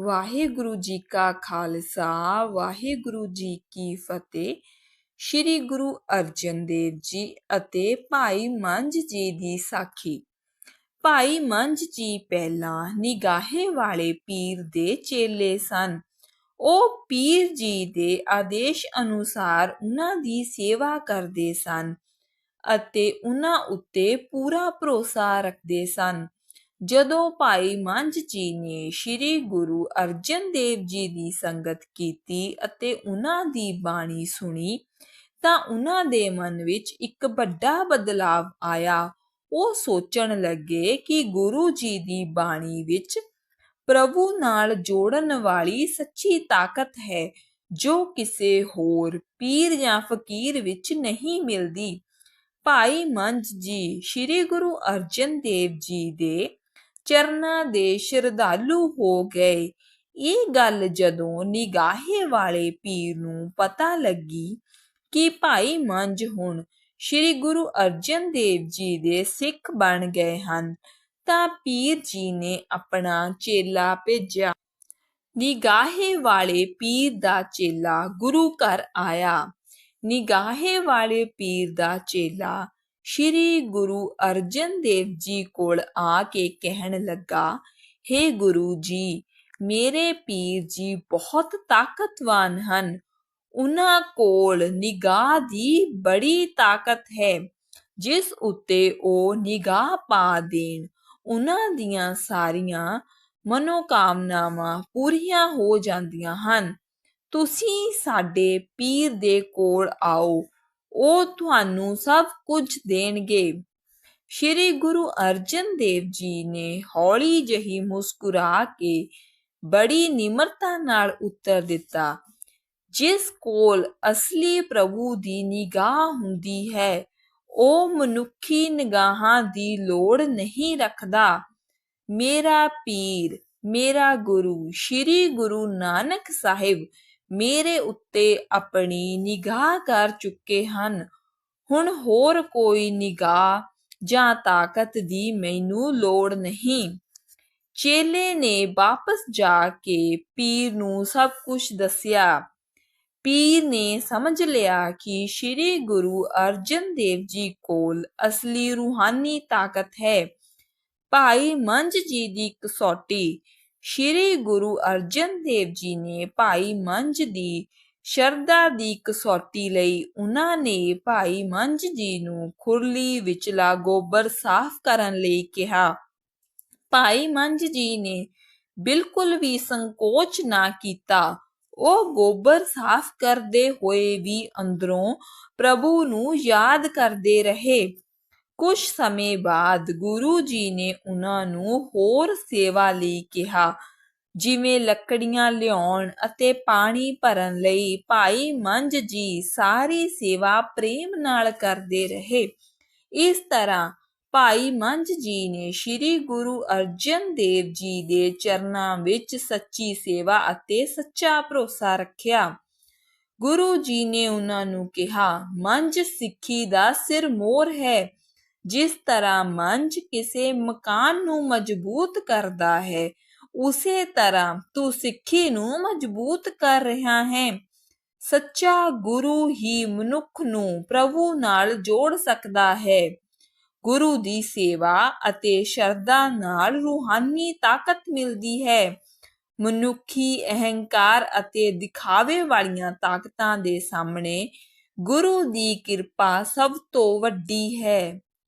ਵਾਹਿਗੁਰੂ ਜੀ ਕਾ ਖਾਲਸਾ, ਵਾਹਿਗੁਰੂ ਜੀ ਕੀ ਫਤਿਹ। ਸ੍ਰੀ ਗੁਰੂ ਅਰਜਨ ਦੇਵ ਜੀ ਅਤੇ ਭਾਈ ਮੰਝ ਜੀ ਦੀ ਸਾਖੀ। ਭਾਈ ਮੰਝ ਜੀ ਪਹਿਲਾਂ ਨਿਗਾਹੇ ਵਾਲੇ ਪੀਰ ਦੇ ਚੇਲੇ ਸਨ। ਉਹ ਪੀਰ ਜੀ ਦੇ ਆਦੇਸ਼ ਅਨੁਸਾਰ ਉਹਨਾਂ ਦੀ ਸੇਵਾ ਕਰਦੇ ਸਨ ਅਤੇ ਉਹਨਾਂ ਉੱਤੇ ਪੂਰਾ ਭਰੋਸਾ ਰੱਖਦੇ ਸਨ। ਜਦੋਂ ਭਾਈ ਮੰਝ ਜੀ ਨੇ ਸ੍ਰੀ ਗੁਰੂ ਅਰਜਨ ਦੇਵ ਜੀ ਦੀ ਸੰਗਤ ਕੀਤੀ ਅਤੇ ਉਹਨਾਂ ਦੀ ਬਾਣੀ ਸੁਣੀ, ਤਾਂ ਉਹਨਾਂ ਦੇ ਮਨ ਵਿੱਚ ਇੱਕ ਵੱਡਾ ਬਦਲਾਵ ਆਇਆ। ਉਹ ਸੋਚਣ ਲੱਗੇ ਕਿ ਗੁਰੂ ਜੀ ਦੀ ਬਾਣੀ ਵਿੱਚ ਪ੍ਰਭੂ ਨਾਲ ਜੋੜਨ ਵਾਲੀ ਸੱਚੀ ਤਾਕਤ ਹੈ, ਜੋ ਕਿਸੇ ਹੋਰ ਪੀਰ ਜਾਂ ਫਕੀਰ ਵਿੱਚ ਨਹੀਂ ਮਿਲਦੀ। ਭਾਈ ਮੰਝ ਜੀ, ਸ੍ਰੀ ਗੁਰੂ ਅਰਜਨ ਦੇਵ ਜੀ ਦੇ ਚਰਨਾਂ ਦੇ ਸ਼ਰਧਾਲੂ ਹੋ ਗਏ। ਇਹ ਗੱਲ ਜਦੋਂ ਨਿਗਾਹੇ ਵਾਲੇ ਪੀਰ ਨੂੰ ਪਤਾ ਲੱਗੀ ਕਿ ਭਾਈ ਮੰਝ ਹੁਣ ਸ੍ਰੀ ਗੁਰੂ ਅਰਜਨ ਦੇਵ ਜੀ ਦੇ ਸਿੱਖ ਬਣ ਗਏ ਹਨ, ਤਾਂ ਪੀਰ ਜੀ ਨੇ ਆਪਣਾ ਚੇਲਾ ਭੇਜਿਆ। ਨਿਗਾਹੇ ਵਾਲੇ ਪੀਰ ਦਾ ਚੇਲਾ ਗੁਰੂ ਘਰ ਆਇਆ। ਨਿਗਾਹੇ ਵਾਲੇ ਪੀਰ ਦਾ ਚੇਲਾ ਸ਼੍ਰੀ ਗੁਰੂ ਅਰਜਨ ਦੇਵ ਜੀ ਕੋਲ ਆ ਕੇ ਕਹਿਣ ਲੱਗਾ हे ਗੁਰੂ ਜੀ, ਮੇਰੇ ਪੀਰ ਜੀ ਬਹੁਤ ਤਾਕਤਵਾਨ ਹਨ। ਉਹਨਾਂ ਕੋਲ ਨਿਗਾਹ ਦੀ ਬੜੀ ਤਾਕਤ ਹੈ। ਜਿਸ ਉੱਤੇ ਉਹ ਨਿਗਾਹ ਪਾ ਦੇਣ। ਉਹਨਾਂ ਦੀਆਂ ਸਾਰੀਆਂ ਮਨੋਕਾਮਨਾਵਾਂ ਪੂਰੀਆਂ ਹੋ ਜਾਂਦੀਆਂ ਹਨ। ਤੁਸੀਂ ਸਾਡੇ ਪੀਰ ਦੇ ਕੋਲ ਆਓ। ਉਹ ਤੁਹਾਨੂੰ ਸਭ ਕੁਝ ਦੇਣਗੇ। ਸ਼੍ਰੀ ਗੁਰੂ ਅਰਜਨ ਦੇਵ ਜੀ ਨੇ ਹੌਲੀ ਜਹੀ ਮੁਸਕਰਾ ਕੇ ਬੜੀ ਨਿਮਰਤਾ ਨਾਲ ਉੱਤਰ ਦਿੱਤਾ, ਜਿਸ ਕੋਲ ਅਸਲੀ ਪ੍ਰਭੂ ਦੀ ਨਿਗਾਹ ਹੁੰਦੀ ਹੈ, ਉਹ ਮਨੁੱਖੀ ਨਿਗਾਹਾਂ ਦੀ ਲੋੜ ਨਹੀਂ ਰੱਖਦਾ। ਮੇਰਾ ਪੀਰ, ਮੇਰਾ ਗੁਰੂ, ਸ਼੍ਰੀ ਗੁਰੂ ਨਾਨਕ ਸਾਹਿਬ ਮੇਰੇ ਉੱਤੇ ਆਪਣੀ ਨਿਗਾਹ ਕਰ ਚੁੱਕੇ ਹਨ। ਹੁਣ ਹੋਰ ਕੋਈ ਨਿਗਾਹ ਜਾਂ ਤਾਕਤ ਦੀ ਮੈਨੂੰ ਲੋੜ ਨਹੀਂ। ਚੇਲੇ ਨੇ ਵਾਪਸ ਜਾ ਕੇ ਪੀਰ ਨੂੰ ਸਭ ਕੁਝ ਦੱਸਿਆ। ਪੀਰ ਨੇ ਸਮਝ ਲਿਆ ਕਿ ਸ੍ਰੀ ਗੁਰੂ ਅਰਜਨ ਦੇਵ ਜੀ ਕੋਲ ਅਸਲੀ ਰੂਹਾਨੀ ਤਾਕਤ ਹੈ। ਭਾਈ ਮੰਝ ਜੀ ਦੀ ਕਸੌਟੀ ਸ੍ਰੀ ਗੁਰੂ ਅਰਜਨ ਦੇਵ ਜੀ ਨੇ ਭਾਈ ਮੰਝ ਦੀ ਸ਼ਰਧਾ ਦੀ ਕਸੌਟੀ ਲਈ ਉਹਨਾਂ ਨੇ ਭਾਈ ਮੰਝ ਜੀ ਨੂੰ ਖੁਰਲੀ ਵਿਚਲਾ ਗੋਬਰ ਸਾਫ਼ ਕਰਨ ਲਈ ਕਿਹਾ। ਭਾਈ ਮੰਝ ਜੀ ਨੇ ਬਿਲਕੁਲ ਵੀ ਸੰਕੋਚ ਨਾ ਕੀਤਾ। ਉਹ ਗੋਬਰ ਸਾਫ਼ ਕਰਦੇ ਹੋਏ ਵੀ ਅੰਦਰੋਂ ਪ੍ਰਭੂ ਨੂੰ ਯਾਦ ਕਰਦੇ ਰਹੇ। ਕੁਝ ਸਮੇਂ ਬਾਅਦ ਗੁਰੂ ਜੀ ਨੇ ਉਹਨਾਂ ਨੂੰ ਹੋਰ ਸੇਵਾ ਲਈ ਕਿਹਾ, ਜਿਵੇਂ ਲੱਕੜੀਆਂ ਲਿਆਉਣ ਅਤੇ ਪਾਣੀ ਭਰਨ ਲਈ ਭਾਈ ਮੰਜ ਜੀ ਸਾਰੀ ਸੇਵਾ ਪ੍ਰੇਮ ਨਾਲ ਕਰਦੇ ਰਹੇ। ਇਸ ਤਰ੍ਹਾਂ ਭਾਈ ਮੰਜ ਜੀ ਨੇ ਸ੍ਰੀ ਗੁਰੂ ਅਰਜਨ ਦੇਵ ਜੀ ਦੇ ਚਰਨਾਂ ਵਿੱਚ ਸੱਚੀ ਸੇਵਾ ਅਤੇ ਸੱਚਾ ਭਰੋਸਾ ਰੱਖਿਆ। ਗੁਰੂ ਜੀ ਨੇ ਉਹਨਾਂ ਨੂੰ ਕਿਹਾ ਮੰਜ ਸਿੱਖੀ ਦਾ ਸਿਰ ਮੋਰ ਹੈ ਜਿਸ ਤਰ੍ਹਾਂ ਮੰਝ ਕਿਸੇ ਮਕਾਨ ਨੂੰ ਮਜ਼ਬੂਤ ਕਰਦਾ ਹੈ, ਉਸੇ ਤਰ੍ਹਾਂ ਤੂੰ ਸਿੱਖੀ ਨੂੰ ਮਜ਼ਬੂਤ ਕਰ ਰਿਹਾ ਹੈ। ਸੱਚਾ ਗੁਰੂ ਹੀ ਮਨੁੱਖ ਨੂੰ ਪ੍ਰਭੂ ਨਾਲ ਜੋੜ ਸਕਦਾ ਹੈ। ਗੁਰੂ ਦੀ ਸੇਵਾ ਅਤੇ ਸ਼ਰਧਾ ਨਾਲ ਰੂਹਾਨੀ ਤਾਕਤ ਮਿਲਦੀ ਹੈ। ਮਨੁੱਖੀ ਅਹੰਕਾਰ ਅਤੇ ਦਿਖਾਵੇ ਵਾਲੀਆਂ ਤਾਕਤਾਂ ਦੇ ਸਾਹਮਣੇ ਗੁਰੂ ਦੀ ਕਿਰਪਾ ਸਭ ਤੋਂ ਵੱਡੀ ਹੈ।